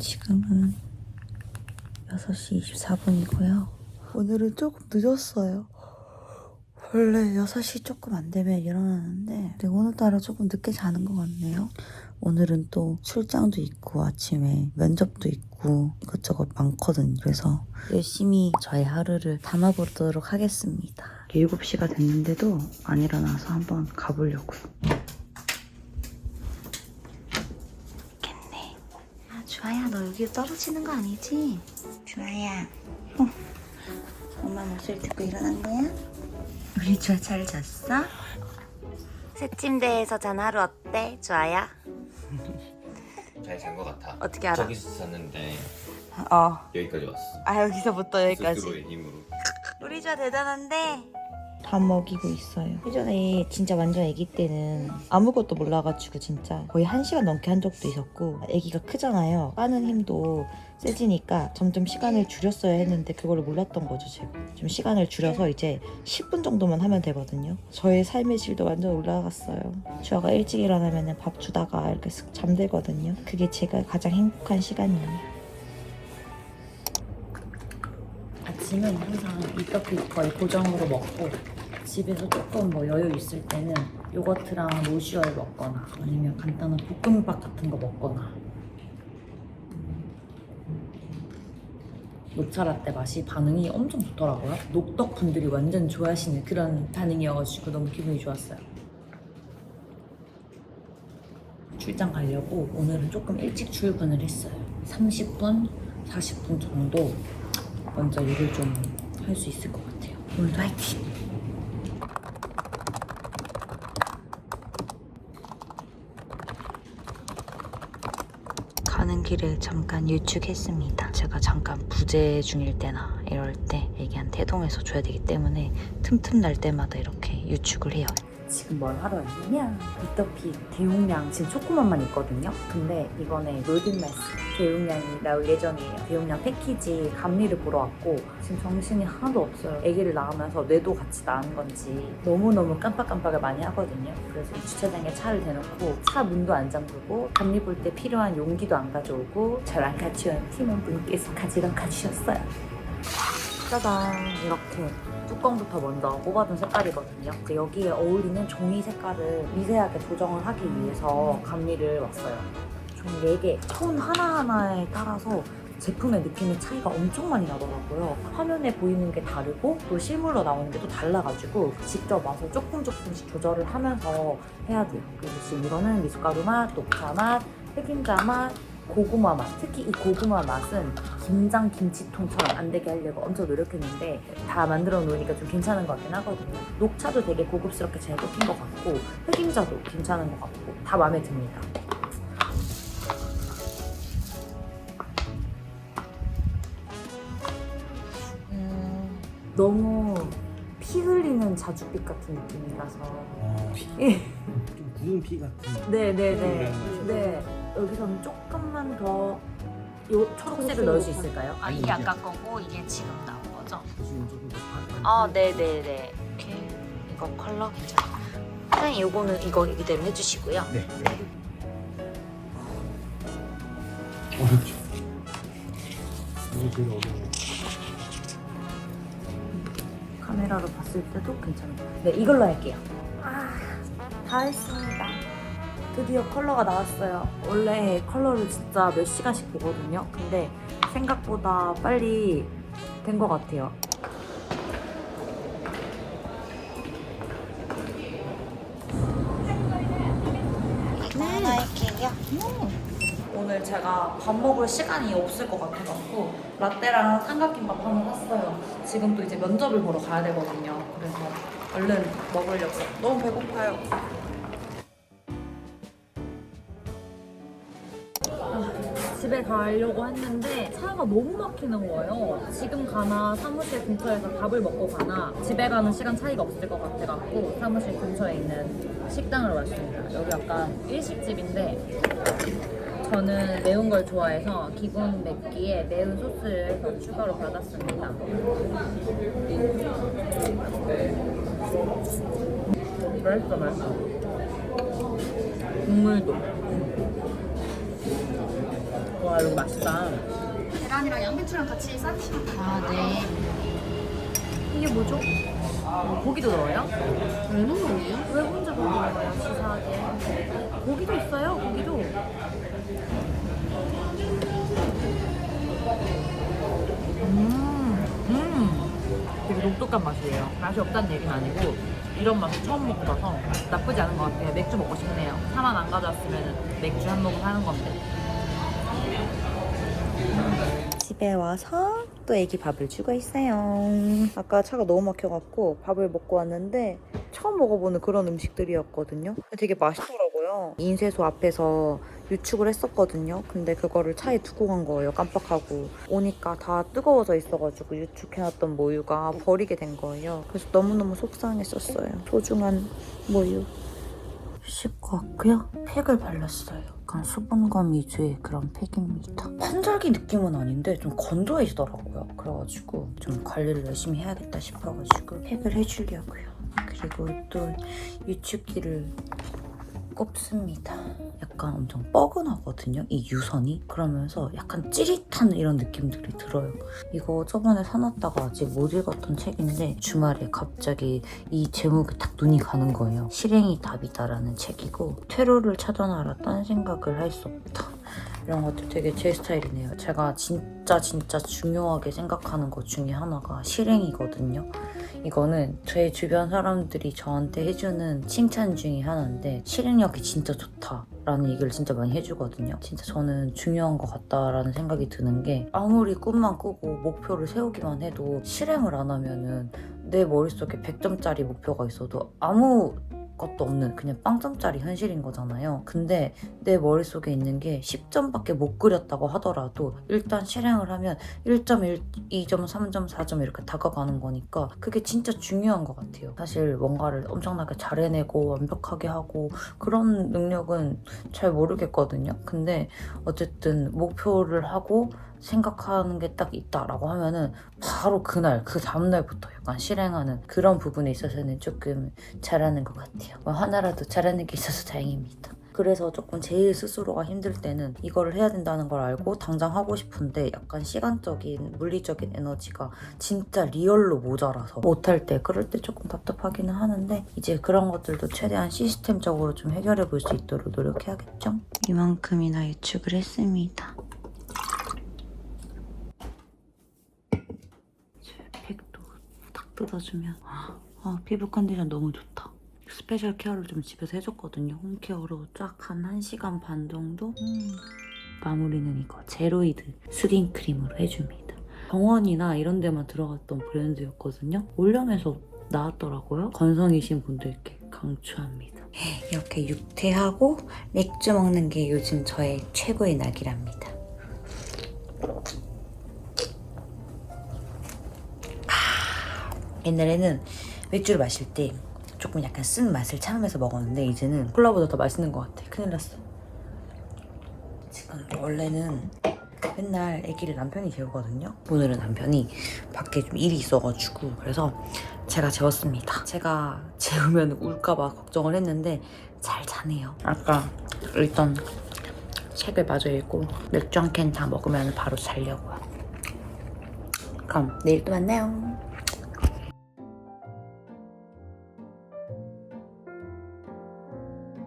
지금은 6시 24분이고요. 오늘은 조금 늦었어요. 원래 6시 조금 안 되면 일어나는데 근데 오늘따라 조금 늦게 자는 것 같네요. 오늘은 또 출장도 있고 아침에 면접도 있고 이것저것 많거든요. 그래서 열심히 저의 하루를 담아보도록 하겠습니다. 7시가 됐는데도 안 일어나서 한번 가보려고요. 겠네. 아, 주아야 너 여기 떨어지는 거 아니지? 주아야. 어. 엄마 목소리 듣고 일어난 거야? 우리 주아 잘 잤어? 새 침대에서 잔 하루 어때? 주아야? 잘잔것 같아. 어떻게 알아? 저기서 잤는데 어. 여기까지 왔어. 아 여기서부터 여기까지. 스스로의 힘으로. 우리 주아 대단한데? 밥 먹이고 있어요. 예전에 진짜 완전 아기 때는 아무것도 몰라가지고 진짜 거의 한 시간 넘게 한 적도 있었고 아기가 크잖아요. 빠는 힘도 세지니까 점점 시간을 줄였어야 했는데 그걸 몰랐던 거죠 제가. 좀 시간을 줄여서 이제 10분 정도만 하면 되거든요. 저의 삶의 질도 완전 올라갔어요. 주아가 일찍 일어나면 밥 주다가 이렇게 쓱 잠들거든요. 그게 제가 가장 행복한 시간이에요. 아침은 항상 이떡이 거의 고정으로 먹고 집에서 조금 뭐 여유 있을 때는 요거트랑 로슈얼 먹거나 아니면 간단한 볶음밥 같은 거 먹거나 녹차 라떼 맛이 반응이 엄청 좋더라고요. 녹덕 분들이 완전 좋아하시는 그런 반응이어가지고 너무 기분이 좋았어요. 출장 가려고 오늘은 조금 일찍 출근을 했어요. 30분, 40분 정도 먼저 일을 좀 할 수 있을 것 같아요. 오늘도 화이팅! 가는 길에 잠깐 유축했습니다. 제가 잠깐 부재 중일 때나 이럴 때 애기한테 해동해서 줘야 되기 때문에 틈틈 날 때마다 이렇게 유축을 해요. 지금 뭘 하러 왔냐면 이터피 대용량 지금 초코맛만 있거든요. 근데 이번에 롤딩메스 대용량이 나올 예정이에요. 대용량 패키지 감리를 보러 왔고 지금 정신이 하나도 없어요. 아기를 낳으면서 뇌도 같이 낳은 건지 너무너무 깜빡깜빡을 많이 하거든요. 그래서 이 주차장에 차를 대놓고 차 문도 안 잠그고 감리 볼 때 필요한 용기도 안 가져오고 저랑 같이 온 팀원분께서 가지런 가주셨어요. 짜잔 이렇게 뚜껑부터 먼저 뽑아둔 색깔이거든요. 여기에 어울리는 종이 색깔을 미세하게 조정을 하기 위해서 감리를 왔어요. 종이 4개, 톤 하나하나에 따라서 제품의 느낌의 차이가 엄청 많이 나더라고요. 화면에 보이는 게 다르고 또 실물로 나오는 게 또 달라가지고 직접 와서 조금 조금씩 조절을 하면서 해야 돼요. 그래서 지금 이거는 미숫가루 맛, 녹차 맛, 흑임자 맛, 고구마 맛. 특히 이 고구마 맛은 김장 김치통처럼 안 되게 하려고 엄청 노력했는데 다 만들어 놓으니까 좀 괜찮은 것 같긴 하거든요. 녹차도 되게 고급스럽게 잘 끓인 것 같고 흑임자도 괜찮은 것 같고 다 마음에 듭니다. 음, 너무 피 흘리는 자줏빛 같은 느낌이라서 아, 예. 좀 구운 피 같은. 네네네. 네. 여기서는 조금만 더 요 초록색을 넣을 수 있을까요? 아 이게 아까 거고 이게 지금 나온 거죠? 지금 조금 더 파- 아 네네네. 이렇게 이거 컬러 괜찮아요. 사장님 요거는 이거 이대로 해주시고요. 네. 어렵죠. 이게 제일 어려워. 카메라로 봤을 때도 괜찮아요. 네 이걸로 할게요. 아, 다 했습니다. 드디어 컬러가 나왔어요. 원래 컬러를 진짜 몇 시간씩 보거든요. 근데 생각보다 빨리 된 것 같아요. 할게요. 오늘 제가 밥 먹을 시간이 없을 것 같아갖고 라떼랑 삼각김밥 하나 샀어요. 지금 또 이제 면접을 보러 가야 되거든요. 그래서 얼른 먹으려고. 너무 배고파요. 집에 가려고 했는데 차가 너무 막히는 거예요. 지금 가나 사무실 근처에서 밥을 먹고 가나 집에 가는 시간 차이가 없을 것 같아갖고 사무실 근처에 있는 식당으로 왔습니다. 여기 약간 일식집인데 저는 매운 걸 좋아해서 기본 맵기에 매운 소스를 더 추가로 받았습니다. 맛있어, 맛있어. 국물도. 와, 아 이거 맛있다. 계란이랑 양배추랑 같이 싸주시면 돼요. 아 네. 이게 뭐죠? 고기도 넣어요? 왜 넣는 거예요? 왜 혼자 고기 먹어요? 치사하게. 고기도 있어요. 고기도. 음, 음. 되게 독특한 맛이에요. 맛이 없다는 얘기는 아니고 이런 맛을 처음 먹어봐서 나쁘지 않은 것 같아요. 맥주 먹고 싶네요. 사만 안 가져왔으면 맥주 한 모금 하는 건데. 집에 와서 또 애기 밥을 주고 있어요. 아까 차가 너무 막혀갖고 밥을 먹고 왔는데 처음 먹어보는 그런 음식들이었거든요. 되게 맛있더라고요. 인쇄소 앞에서 유축을 했었거든요. 근데 그거를 차에 두고 간 거예요. 깜빡하고. 오니까 다 뜨거워져 있어가지고 유축해놨던 모유가 버리게 된 거예요. 그래서 너무너무 속상했었어요. 소중한 모유. 씹고 왔고요. 팩을 발랐어요. 약간 수분감 위주의 그런 팩입니다. 환절기 느낌은 아닌데 좀 건조해지더라고요. 그래가지고 좀 관리를 열심히 해야겠다 싶어가지고 팩을 해주려고요. 그리고 또 유축기를 꼽습니다. 약간 엄청 뻐근하거든요. 이 유선이. 그러면서 약간 찌릿한 이런 느낌들이 들어요. 이거 저번에 사놨다가 아직 못 읽었던 책인데 주말에 갑자기 이 제목에 딱 눈이 가는 거예요. 실행이 답이다라는 책이고 퇴로를 찾아나라 딴 생각을 할 수 없다. 이런 것들 되게 제 스타일이네요. 제가 진짜 진짜 중요하게 생각하는 것 중에 하나가 실행이거든요. 이거는 제 주변 사람들이 저한테 해주는 칭찬 중에 하나인데 실행력이 진짜 좋다 라는 얘기를 진짜 많이 해주거든요. 진짜 저는 중요한 것 같다라는 생각이 드는 게 아무리 꿈만 꾸고 목표를 세우기만 해도 실행을 안 하면은 내 머릿속에 100점짜리 목표가 있어도 아무 것도 없는 그냥 빵점짜리 현실인 거잖아요. 근데 내 머릿속에 있는 게 10점밖에 못 그렸다고 하더라도 일단 실행을 하면 1.1, 2점, 3점, 4점 이렇게 다가가는 거니까 그게 진짜 중요한 것 같아요. 사실 뭔가를 엄청나게 잘 해내고 완벽하게 하고 그런 능력은 잘 모르겠거든요. 근데 어쨌든 목표를 하고 생각하는 게 딱 있다라고 하면은 바로 그날 그 다음날부터 약간 실행하는 그런 부분에 있어서는 조금 잘하는 것 같아요. 뭐 하나라도 잘하는 게 있어서 다행입니다. 그래서 조금 제일 스스로가 힘들 때는 이거를 해야 된다는 걸 알고 당장 하고 싶은데 약간 시간적인 물리적인 에너지가 진짜 리얼로 모자라서 못할 때 그럴 때 조금 답답하기는 하는데 이제 그런 것들도 최대한 시스템적으로 좀 해결해 볼 수 있도록 노력해야겠죠? 이만큼이나 예측을 했습니다. 팩도 딱 뜯어주면 아, 피부 컨디션 너무 좋다. 스페셜 케어를 좀 집에서 해줬거든요. 홈케어로 쫙 한 1시간 반 정도? 음. 마무리는 이거 제로이드 스킨 크림으로 해줍니다. 병원이나 이런 데만 들어갔던 브랜드였거든요. 올영에서 나왔더라고요. 건성이신 분들께 강추합니다. 이렇게 육퇴하고 맥주 먹는 게 요즘 저의 최고의 낙이랍니다. 옛날에는 맥주를 마실 때 조금 약간 쓴 맛을 참으면서 먹었는데 이제는 콜라보다 더 맛있는 것 같아. 큰일 났어. 지금 원래는 맨날 아기를 남편이 재우거든요. 오늘은 남편이 밖에 좀 일이 있어가지고 그래서 제가 재웠습니다. 제가 재우면 울까봐 걱정을 했는데 잘 자네요. 아까 일단 책을 마저 읽고 맥주 한 캔 다 먹으면 바로 자려고요. 그럼 내일 또 만나요.